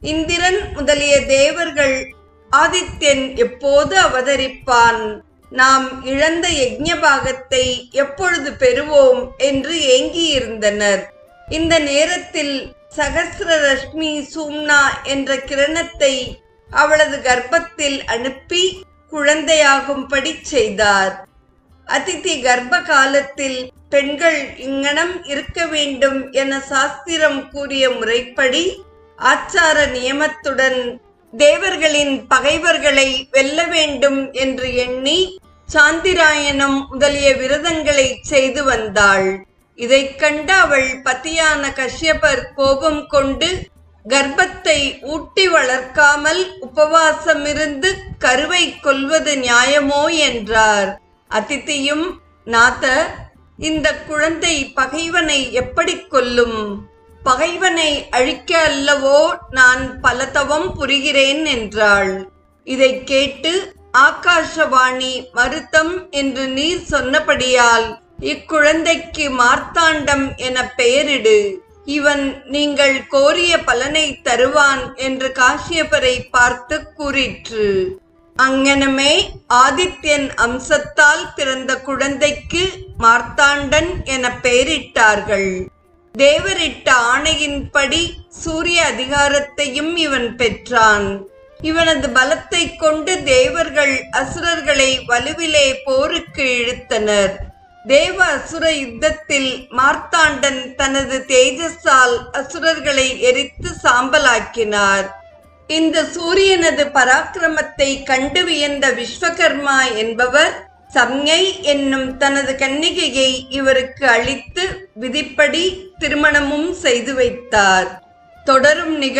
இந்திரன் முதலிய தேவர்கள் ஆதித்யன் எப்போது அவதரிப்பான்? நாம் இழந்த யஜ்ஞ பாகத்தை எப்பொழுது பெறுவோம்? என்று ஏங்கியிருந்தனர். இந்த நேரத்தில் சகசிர ரஷ்மி சூம்னா என்ற கிரணத்தை அவளது கர்ப்பத்தில் அனுப்பி குழந்தையாகும்படி செய்தார். அதிதி கர்ப்ப காலத்தில் பெண்கள் இங்கனம் இருக்க வேண்டும் என சாஸ்திரம் கூறிய முறைப்படி ஆச்சார நியமத்துடன் தேவர்களின் பகைவர்களை வெல்ல வேண்டும் என்று எண்ணி சாந்திராயணம் முதலிய விரதங்களை செய்து வந்தாள். இதைக் கண்ட அவள் பத்தியான கஷ்யபர் கோபம் கொண்டு கர்ப்பத்தை ஊட்டி வளர்க்காமல் உபவாசமிருந்து கருவை கொல்வது நியாயமோ என்றார். அதித்தியும் நாத இந்த குழந்தை பகைவனை எப்படி கொல்லும்? பகைவனை அழிக்க அல்லவோ நான் பலதவம் புரிகிறேன் என்றாள். இதை கேட்டு ஆகாஷவாணி மருத்தம் என்று நீர் சொன்னபடியால் இக்குழந்தைக்கு மார்த்தாண்டம் என பெயரிடு. இவன் நீங்கள் கோரிய பலனை தருவான் என்று காசியப்பரை பார்த்து கூறிற்று. அங்கனமே ஆதித்யன் அம்சத்தால் பிறந்த குழந்தைக்கு மார்த்தாண்டன் என பெயரிட்டார்கள். தேவரிட்ட ஆணையின்படி சூரிய அதிகாரத்தையும் இவன் பெற்றான். இவனது பலத்தை கொண்டு தேவர்கள் அசுரர்களை வலுவிலே போருக்கு இழுத்தனர். தேவ அசுர யுத்தத்தில் மார்த்தாண்டன் தனது தேஜஸால் அசுரர்களை எரித்து சாம்பலாக்கினார். இந்த சூரியனது பராக்கிரமத்தை கண்டு வியந்த விஸ்வகர்மா என்பவர் சம்யை என்னும் தனது கன்னிகையை இவருக்கு அளித்து விதிப்படி திருமணமும் செய்து வைத்தார். தொடரும் நிகழ்